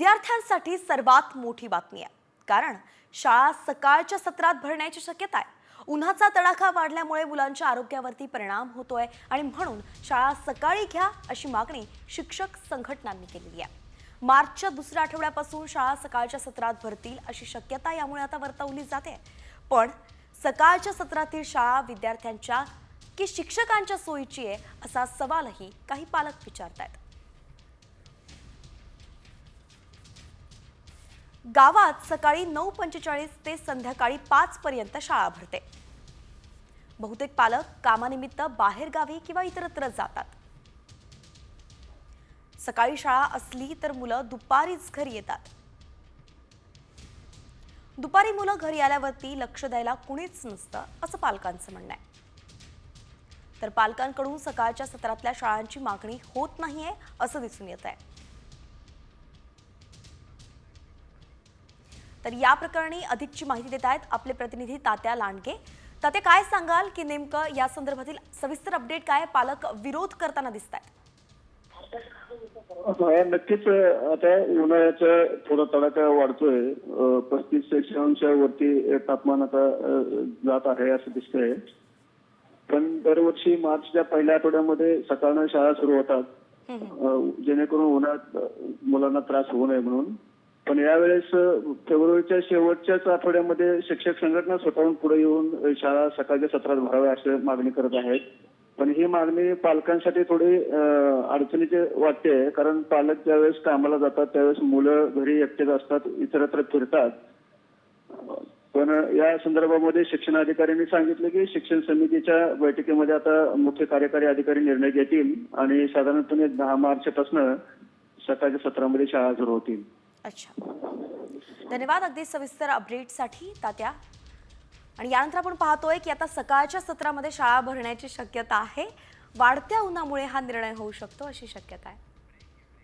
विद्यार्थ्यांसाठी सर्वात मोठी बातमी आहे. कारण शाळा सकाळच्या सत्रात भरण्याची शक्यता आहे. उन्हाचा तडाखा वाढल्यामुळे मुलांच्या आरोग्यावरती परिणाम होतोय आणि म्हणून शाळा सकाळी घ्या अशी मागणी शिक्षक संघटनांनी केलेली आहे. मार्चच्या दुसऱ्या आठवड्यापासून शाळा सकाळच्या सत्रात भरतील अशी शक्यता यामुळे आता वर्तवली जाते. पण सकाळच्या सत्रातील शाळा विद्यार्थ्यांच्या की शिक्षकांच्या सोयीची आहे असा सवालही काही पालक विचारतायत. गावात सकाळी नऊ पंचेचाळीस ते संध्याकाळी पाच पर्यंत शाळा भरते. बहुतेक पालक कामानिमित्त बाहेरगावी किंवा इतरत्र जातात. सकाळी शाळा असली तर मुलं दुपारीच घरी येतात. दुपारी मुलं घरी आल्यावरती लक्ष द्यायला कुणीच नसतं असं पालकांचं म्हणणं आहे. तर पालकांकडून सकाळच्या सत्रातल्या शाळांची मागणी होत नाहीये असं दिसून येत आहे तर या प्रकरणी अधिकची माहिती देत आहेत आपले प्रतिनिधी तात्या लांडगे. तात्या काय सांगाल की नेमकं या संदर्भातील सविस्तर अपडेट काय? पालक विरोध करताना दिसत आहेत. हा नक्कीच आता उन्हाळ्याचा थोडा तडाखा वाढतोय. पस्तीस सेल्सिअसच्या वरती तापमान आता जात आहे असं दिसतंय. पण दरवर्षी मार्चच्या पहिल्या आठवड्यामध्ये सकाळनं शाळा सुरू होतात. जेणेकरून उन्हाळ्यात मुलांना त्रास होऊ नये म्हणून. पण यावेळेस फेब्रुवारीच्या शेवटच्याच आठवड्यामध्ये शिक्षक संघटना स्वतःहून पुढे येऊन शाळा सकाळच्या सत्रात भराव्या अशी मागणी करत आहेत. पण ही मागणी पालकांसाठी थोडी अडचणीची वाटते कारण पालक ज्यावेळेस कामाला जातात त्यावेळेस मुलं घरी एकटेच असतात इतरत्र फिरतात. पण या संदर्भामध्ये शिक्षण अधिकाऱ्यांनी सांगितलं की शिक्षण समितीच्या बैठकीमध्ये आता मुख्य कार्यकारी अधिकारी निर्णय घेतील आणि साधारणपणे दहा मार्च पासून सकाळच्या सत्रामध्ये शाळा सुरू होतील. अच्छा. धन्यवाद अगदी सविस्तर अपडेटसाठी तात्या. आणि यानंतर आपण पाहतोय की आता सकाळच्या सत्रामध्ये शाळा भरण्याची शक्यता आहे. वाढत्या उन्हामुळे हा निर्णय होऊ शकतो अशी शक्यता आहे.